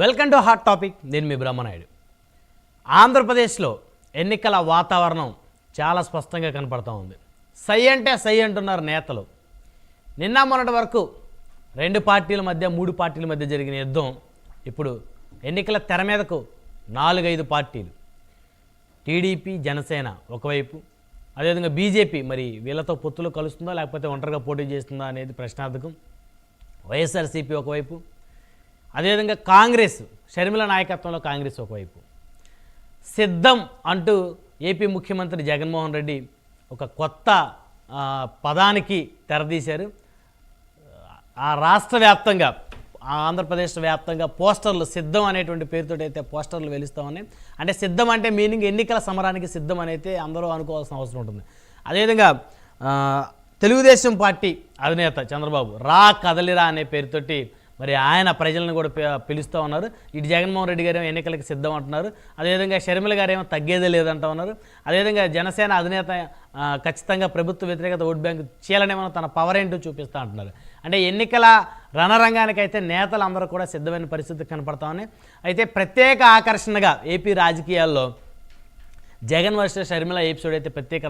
Welcome to hot topic. నేను మీ బ్రహ్మనాయుడు. ఆంధ్రప్రదేశ్లో ఎన్నికల వాతావరణం చాలా స్పష్టంగా కనపడతా ఉంది. సై అంటే సై అంటున్నారు నేతలు. నిన్న మొన్నటి వరకు రెండు పార్టీల మధ్య మూడు పార్టీల మధ్య జరిగిన యుద్ధం ఇప్పుడు ఎన్నికల తెర మీదకు నాలుగైదు పార్టీలు. టీడీపీ జనసేన ఒకవైపు అదేవిధంగా బీజేపీ మరి వీళ్ళతో పొత్తులు కలుస్తుందా లేకపోతే ఒంటరిగా పోటీ చేస్తుందా అనేది ప్రశ్నార్థకం. వైఎస్ఆర్సీపీ ఒకవైపు అదేవిధంగా కాంగ్రెస్ షర్మిల నాయకత్వంలో కాంగ్రెస్ ఒకవైపు. సిద్ధం అంటూ ఏపీ ముఖ్యమంత్రి జగన్మోహన్ రెడ్డి ఒక కొత్త పదానికి తెరదీశారు ఆ రాష్ట్ర వ్యాప్తంగా ఆ ఆంధ్రప్రదేశ్ వ్యాప్తంగా పోస్టర్లు సిద్ధం అనేటువంటి పేరుతో అయితే పోస్టర్లు వెలుస్తామని అంటే సిద్ధం అంటే మీనింగ్ ఎన్నికల సమరానికి సిద్ధం అని అయితే అందరూ అనుకోవాల్సిన అవసరం ఉంటుంది. అదేవిధంగా తెలుగుదేశం పార్టీ అధినేత చంద్రబాబు రా కదలిరా అనే పేరుతోటి మరి ఆయన ప్రజలను కూడా పిలుస్తూ ఉన్నారు. ఇటు జగన్మోహన్ రెడ్డి గారు ఎన్నికలకు సిద్ధం అంటున్నారు. అదేవిధంగా షర్మిల గారు ఏమో తగ్గేదే లేదంటా ఉన్నారు. అదేవిధంగా జనసేన అధినేత ఖచ్చితంగా ప్రభుత్వ వ్యతిరేకత ఓట్ బ్యాంక్ చీలనేమో తన పవర్ ఏంటో చూపిస్తూ అంటున్నారు. అంటే ఎన్నికల రణరంగానికైతే నేతలు అందరూ కూడా సిద్ధమైన పరిస్థితి కనపడతామని అయితే ప్రత్యేక ఆకర్షణగా ఏపీ రాజకీయాల్లో జగన్ వర్సెస్ షర్మిల ఎపిసోడ్ అయితే ప్రత్యేక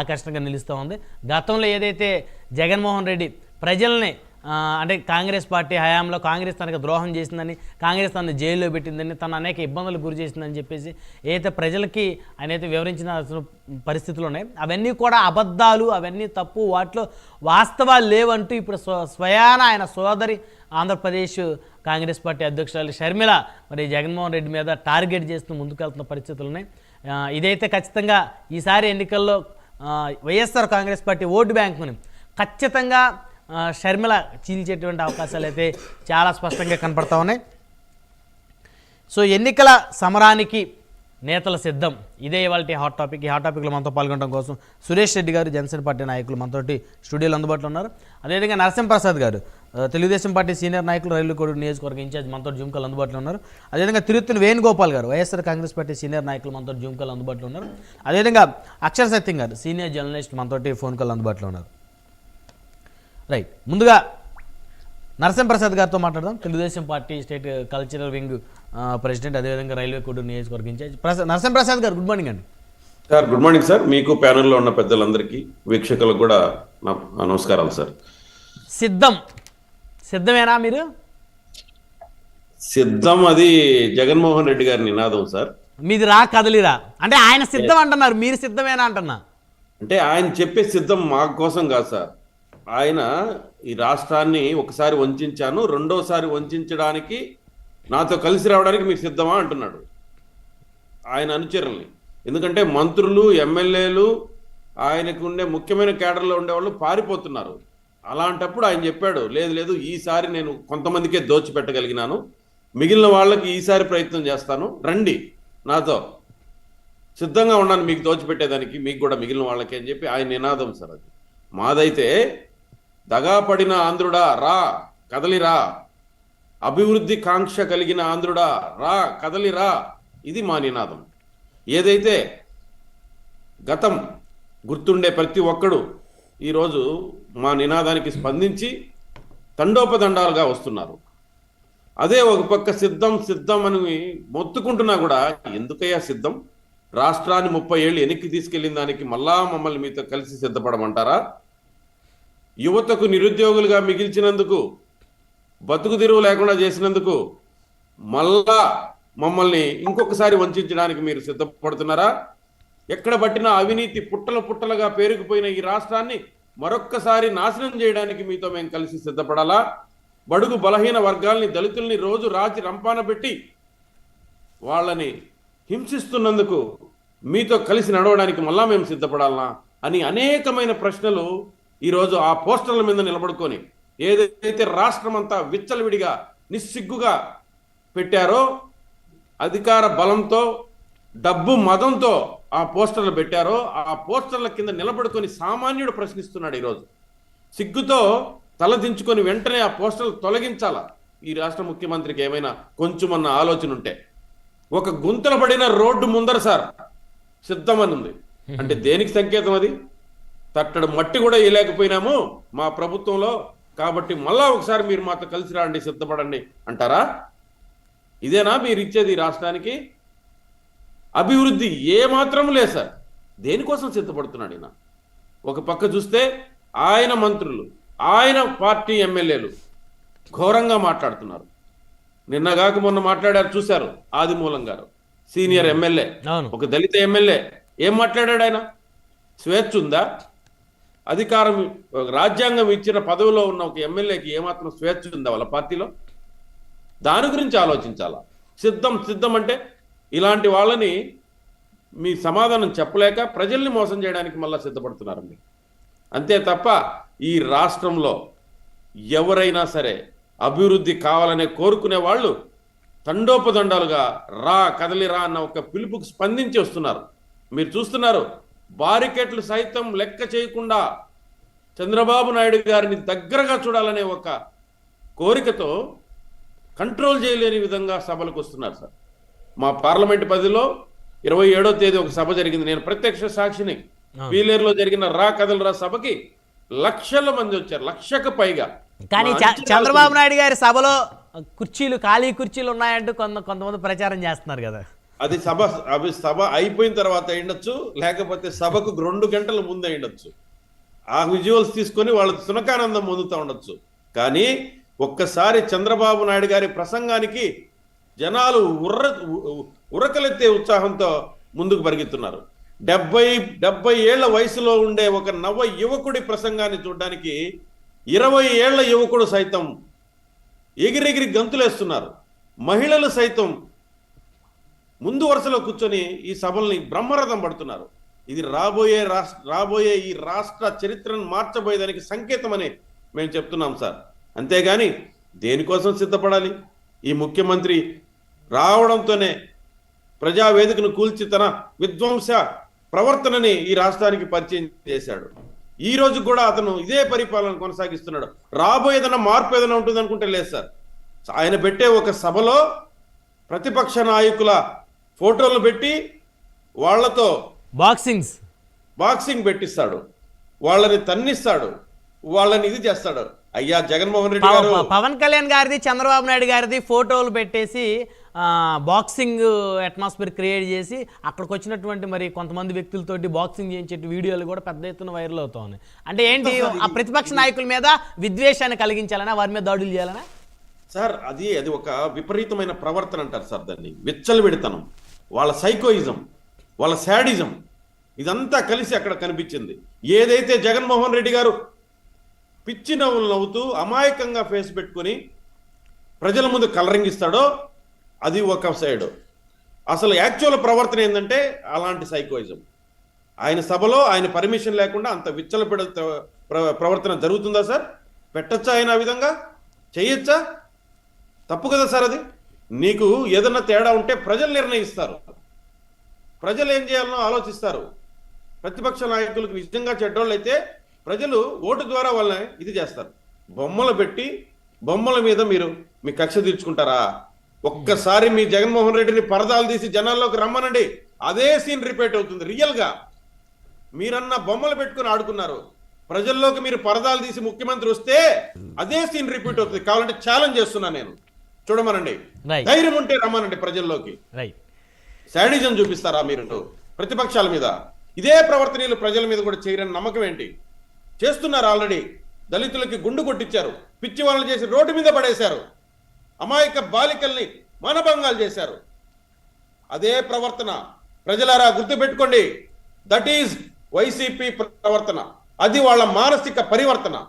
ఆకర్షణగా నిలుస్తూ ఉంది. గతంలో ఏదైతే జగన్మోహన్ రెడ్డి ప్రజల్ని అంటే కాంగ్రెస్ పార్టీ హయాంలో కాంగ్రెస్ తనకు ద్రోహం చేసిందని కాంగ్రెస్ తనను జైల్లో పెట్టిందని తను అనేక ఇబ్బందులు గురి చేసిందని చెప్పేసి ఏదైతే ప్రజలకి ఆయన అయితే వివరించిన పరిస్థితులు ఉన్నాయి. అవన్నీ కూడా అబద్ధాలు అవన్నీ తప్పు వాటిలో వాస్తవాలు లేవంటూ ఇప్పుడు స్వ స్వయాన ఆయన సోదరి ఆంధ్రప్రదేశ్ కాంగ్రెస్ పార్టీ అధ్యక్షురాలు షర్మిల మరి జగన్మోహన్ రెడ్డి మీద టార్గెట్ చేస్తూ ముందుకెళ్తున్న పరిస్థితులు ఉన్నాయి. ఇదైతే ఖచ్చితంగా ఈసారి ఎన్నికల్లో వైఎస్ఆర్ కాంగ్రెస్ పార్టీ ఓటు బ్యాంకుని ఖచ్చితంగా షర్మిల చీల్చేటువంటి అవకాశాలు అయితే చాలా స్పష్టంగా కనపడతా ఉన్నాయి. సో ఎన్నికల సమరానికి నేతల సిద్ధం. ఇదే ఇవాళ హాట్ టాపిక్ ఈ హాట్ టాపిక్లో మనతో పాల్గొనడం కోసం సురేష్ రెడ్డి గారు జనసేన పార్టీ నాయకులు మనతోటి స్టూడియోలో అందుబాటులో ఉన్నారు. అదేవిధంగా నరసింహప్రసాద్ గారు తెలుగుదేశం పార్టీ సీనియర్ నాయకులు రైలు కోడు నియోజకవర్గ ఇన్ఛార్జ్ మనతో జుమ్కలు అందుబాటులో ఉన్నారు. అదేవిధంగా తిరుత్తూరు వేణుగోపాల్ గారు వైఎస్ఆర్ కాంగ్రెస్ పార్టీ సీనియర్ నాయకులు మనతో జూమ్ అందుబాటులో ఉన్నారు. అదేవిధంగా అక్షర్ సత్యం గారు సీనియర్ జర్నలిస్ట్ మనతోటి ఫోన్ కాల్ అందుబాటులో ఉన్నారు. రైట్ ముందుగా నరసింహప్రసాద్ గారితో మాట్లాడదాం. Telugu Desam party state cultural wing president అదేవిధంగా రైల్వే కోడూరు నియోజకవర్గ ఇన్ఛార్జ్. ప్రసాద్ నరసింహప్రసాద్ గారు గుడ్ మార్నింగ్ అండి. Sir good morning sir. మీకు ప్యానెల్లో ఉన్న పెద్దలందరికీ వీక్షకులకు కూడా నమస్కారాలు సార్. సిద్ధం. సిద్ధమేనా మీరు? సిద్ధం అది జగన్మోహన్ రెడ్డి గారి నినాదం సార్. మీది రా కదలిరా. అంటే ఆయన సిద్ధం అంటున్నారు మీరు సిద్ధమేనా అంటున్నా? అంటే ఆయన చెప్పే సిద్ధం మా కోసం కాదు సార్. ఆయన ఈ రాష్ట్రాన్ని ఒకసారి వంచాను రెండోసారి వంచడానికి నాతో కలిసి రావడానికి మీరు సిద్ధమా అంటున్నాడు ఆయన అనుచరుల్ని. ఎందుకంటే మంత్రులు ఎమ్మెల్యేలు ఆయనకు ఉండే ముఖ్యమైన కేడర్లో ఉండేవాళ్ళు పారిపోతున్నారు. అలాంటప్పుడు ఆయన చెప్పాడు లేదు లేదు ఈసారి నేను కొంతమందికే దోచిపెట్టగలిగినాను. మిగిలిన వాళ్ళకి ఈసారి ప్రయత్నం చేస్తాను. రండి నాతో సిద్ధంగా ఉన్నాను మీకు దోచిపెట్టేదానికి మీకు కూడా మిగిలిన వాళ్ళకి అని చెప్పి ఆయన నినాదం సార్ అది. మాదైతే దగాపడిన ఆంధ్రుడా రా కదలిరా అభివృద్ధి కాంక్ష కలిగిన ఆంధ్రుడా రా కదలిరా ఇది మా నినాదం. ఏదైతే గతం గుర్తుండే ప్రతి ఒక్కడు ఈరోజు మా నినాదానికి స్పందించి తండోపదండాలుగా వస్తున్నారు. అదే ఒక పక్క సిద్ధం సిద్ధం అని మొత్తుకుంటున్నా కూడా ఎందుకయ్యా సిద్ధం? రాష్ట్రాన్ని ముప్పై ఏళ్ళు వెనక్కి తీసుకెళ్ళిన దానికి మళ్ళా మమ్మల్ని మీతో కలిసి సిద్ధపడమంటారా? యువతకు నిరుద్యోగులుగా మిగిల్చినందుకు బతుకు తెరువు లేకుండా చేసినందుకు మళ్ళా మమ్మల్ని ఇంకొకసారి వంచడానికి మీరు సిద్ధపడుతున్నారా? ఎక్కడ పట్టిన అవినీతి పుట్టల పుట్టలుగా పేరుకుపోయిన ఈ రాష్ట్రాన్ని మరొక్కసారి నాశనం చేయడానికి మీతో మేము కలిసి సిద్ధపడాలా? బడుగు బలహీన వర్గాల్ని దళితుల్ని రోజు రాచి రంపాన పెట్టి వాళ్ళని హింసిస్తున్నందుకు మీతో కలిసి నడవడానికి మళ్ళా మేము సిద్ధపడాలనా అని అనేకమైన ప్రశ్నలు ఈరోజు ఆ పోస్టర్ల మీద నిలబడుకొని ఏదైతే రాష్ట్రం అంతా విచ్చలవిడిగా నిస్సిగ్గుగా పెట్టారో అధికార బలంతో డబ్బు మదంతో ఆ పోస్టర్లు పెట్టారో ఆ పోస్టర్ల కింద నిలబడుకొని సామాన్యుడు ప్రశ్నిస్తున్నాడు ఈరోజు. సిగ్గుతో తలదించుకొని వెంటనే ఆ పోస్టర్లు తొలగించాలా? ఈ రాష్ట్ర ముఖ్యమంత్రికి ఏమైనా కొంచెమన్న ఆలోచన ఉంటే. ఒక గుంతల పడిన రోడ్డు ముందర సార్ సిద్ధమని ఉంది. అంటే దేనికి సంకేతం అది? తట్టడు మట్టి కూడా వేయలేకపోయినాము మా ప్రభుత్వంలో. కాబట్టి మళ్ళా ఒకసారి మీరు మాతో కలిసి రండి సిద్ధపడండి అంటారా? ఇదేనా మీరు ఇచ్చేది ఈ రాష్ట్రానికి? అభివృద్ధి ఏ మాత్రం లేదు సార్. దేనికోసం సిద్ధపడుతున్నాడు ఈయన? ఒక పక్క చూస్తే ఆయన మంత్రులు ఆయన పార్టీ ఎమ్మెల్యేలు ఘోరంగా మాట్లాడుతున్నారు. నిన్నగాక మొన్న మాట్లాడారు చూశారు ఆదిమూలం గారు సీనియర్ ఎమ్మెల్యే ఒక దళిత ఎమ్మెల్యే. ఏం మాట్లాడాడు ఆయన? స్వేచ్ఛ ఉందా? అధికారం రాజ్యాంగం ఇచ్చిన పదవిలో ఉన్న ఒక ఎమ్మెల్యేకి ఏమాత్రం స్వేచ్ఛ ఉందా వాళ్ళ పార్టీలో? దాని గురించి ఆలోచించాలా? సిద్ధం సిద్ధం అంటే ఇలాంటి వాళ్ళని మీ సమాధానం చెప్పలేక ప్రజల్ని మోసం చేయడానికి మళ్ళీ సిద్ధపడుతున్నారండి అంతే తప్ప ఈ రాష్ట్రంలో ఎవరైనా సరే అభివృద్ధి కావాలనే కోరుకునే వాళ్ళు తండోపదండాలుగా రా కదలి రా అన్న ఒక పిలుపుకు స్పందించి వస్తున్నారు. మీరు చూస్తున్నారు బారికెట్లు సైతం లెక్క చేయకుండా చంద్రబాబు నాయుడు గారిని దగ్గరగా చూడాలనే ఒక కోరికతో కంట్రోల్ చేయలేని విధంగా సభలకు వస్తున్నారు సార్. మా పార్లమెంట్ పదిలో ఇరవై ఏడో తేదీ ఒక సభ జరిగింది. నేను ప్రత్యక్ష సాక్షిని. పీలేరులో జరిగిన రా కదలు రా సభకి లక్షల మంది వచ్చారు. లక్షకు పైగా. కానీ చంద్రబాబు నాయుడు గారి సభలో కుర్చీలు ఖాళీ కుర్చీలు ఉన్నాయంటూ కొంత కొంతమంది ప్రచారం చేస్తున్నారు కదా. అది సభ అవి సభ అయిపోయిన తర్వాత అయ్యుండొచ్చు లేకపోతే సభకు రెండు గంటల ముందు అయ్యుండొచ్చు ఆ విజువల్స్ తీసుకొని వాళ్ళు సునకానందం పొందుతూ ఉండొచ్చు. కానీ ఒక్కసారి చంద్రబాబు నాయుడు గారి ప్రసంగానికి జనాలు ఉర్ర ఉ- ఉరకలెత్తే ఉత్సాహంతో ముందుకు పరిగెత్తున్నారు. డెబ్బై డెబ్బై ఏళ్ళ వయసులో ఉండే ఒక నవ యువకుడి ప్రసంగాన్ని చూడడానికి ఇరవై ఏళ్ళ యువకుడు సైతం ఎగిరెగిరి గంతులేస్తున్నారు. మహిళలు సైతం ముందు వరుసలో కూర్చొని ఈ సభల్ని బ్రహ్మరథం పడుతున్నారు. ఇది రాబోయే రాష్ట్ర రాబోయే ఈ రాష్ట్ర చరిత్రను మార్చబోయేదానికి సంకేతమని మేము చెప్తున్నాం సార్. అంతేగాని దేనికోసం సిద్ధపడాలి? ఈ ముఖ్యమంత్రి రావడంతోనే ప్రజావేదికను కూల్చి తన విధ్వంస ప్రవర్తనని ఈ రాష్ట్రానికి పరిచయం చేశాడు. ఈ రోజు కూడా అతను ఇదే పరిపాలన కొనసాగిస్తున్నాడు. రాబోయేదన్నా మార్పు ఏదైనా ఉంటుంది అనుకుంటే లేదు సార్. ఆయన పెట్టే ఒక సభలో ప్రతిపక్ష నాయకుల ఫోటోలు పెట్టి వాళ్ళతో బాక్సింగ్స్. బాక్సింగ్ పెట్టిస్తాడు. వాళ్ళని తన్నిస్తాడు. వాళ్ళని ఇది చేస్తాడు. అయ్యా జగన్మోహన్ రెడ్డి గారు పవ- పవన్ కళ్యాణ్ గారిది చంద్రబాబు నాయుడు గారిది ఫోటోలు పెట్టేసి బాక్సింగ్ అట్మాస్ఫియర్ క్రియేట్ చేసి అక్కడికి వచ్చినటువంటి మరి కొంతమంది వ్యక్తులతోటి బాక్సింగ్ చేయించే వీడియోలు కూడా పెద్ద ఎత్తున వైరల్ అవుతా ఉన్నాయి అంటే ఏంటి? ఆ ప్రతిపక్ష నాయకుల మీద విద్వేషాన్ని కలిగించాలనా? వారి మీద దాడులు చేయాలనా? సార్ అది అది ఒక విపరీతమైన ప్రవర్తన అంటారు సార్ దాన్ని. విచ్చలవిడితనం. వాళ్ళ సైకోయిజం వాళ్ళ శాడిజం ఇదంతా కలిసి అక్కడ కనిపించింది. ఏదైతే జగన్మోహన్ రెడ్డి గారు పిచ్చి నవ్వులు నవ్వుతూ అమాయకంగా ఫేస్ పెట్టుకొని ప్రజల ముందు కలరింగ్ ఇస్తాడో అది ఒక సైడ్. అసలు యాక్చువల్ ప్రవర్తన ఏంటంటే అలాంటి సైకోయిజం. ఆయన సభలో ఆయన పర్మిషన్ లేకుండా అంత విచ్చలపిడ ప్ర- ప్రవర్తన జరుగుతుందా సార్? పెట్టచ్చా ఆయన ఆ విధంగా? చేయొచ్చా తప్పు కదా సార్ అది? నీకు ఏదన్నా తేడా ఉంటే ప్రజలు నిర్ణయిస్తారు. ప్రజలు ఏం చేయాలనో ఆలోచిస్తారు. ప్రతిపక్ష నాయకులకు నిజంగా చెడ్డోళ్ళు అయితే ప్రజలు ఓటు ద్వారా వాళ్ళని ఇది చేస్తారు. బొమ్మలు పెట్టి బొమ్మల మీద మీరు మీ కక్ష తీర్చుకుంటారా? ఒక్కసారి మీ జగన్మోహన్ రెడ్డిని పరదాలు తీసి జనాల్లోకి రమ్మనండి. అదే సీన్ రిపీట్ అవుతుంది రియల్గా. మీరన్న బొమ్మలు పెట్టుకుని ఆడుకున్నారు. ప్రజల్లోకి మీరు పరదాలు తీసి ముఖ్యమంత్రి వస్తే అదే సీన్ రిపీట్ అవుతుంది. కావాలంటే ఛాలెంజ్ చేస్తున్నా నేను. చూడమనండి. ధైర్యం ఉంటే రమ్మనండి ప్రజల్లోకి. శాడిజం చూపిస్తారా మీరు ప్రతిపక్షాల మీద. ఇదే ప్రవర్తనీయులు ప్రజల మీద కూడా చేయరని నమ్మకం ఏంటి? చేస్తున్నారు ఆల్రెడీ. దళితులకి గుండు కొట్టించారు. పిచ్చి వాళ్ళని చేసి రోడ్డు మీద పడేశారు. అమాయక బాలికల్ని మానభంగాలు చేశారు. అదే ప్రవర్తన. ప్రజలారా గుర్తుపెట్టుకోండి. దట్ ఈజ్ వైసీపీ ప్రవర్తన. అది వాళ్ళ మానసిక పరివర్తన.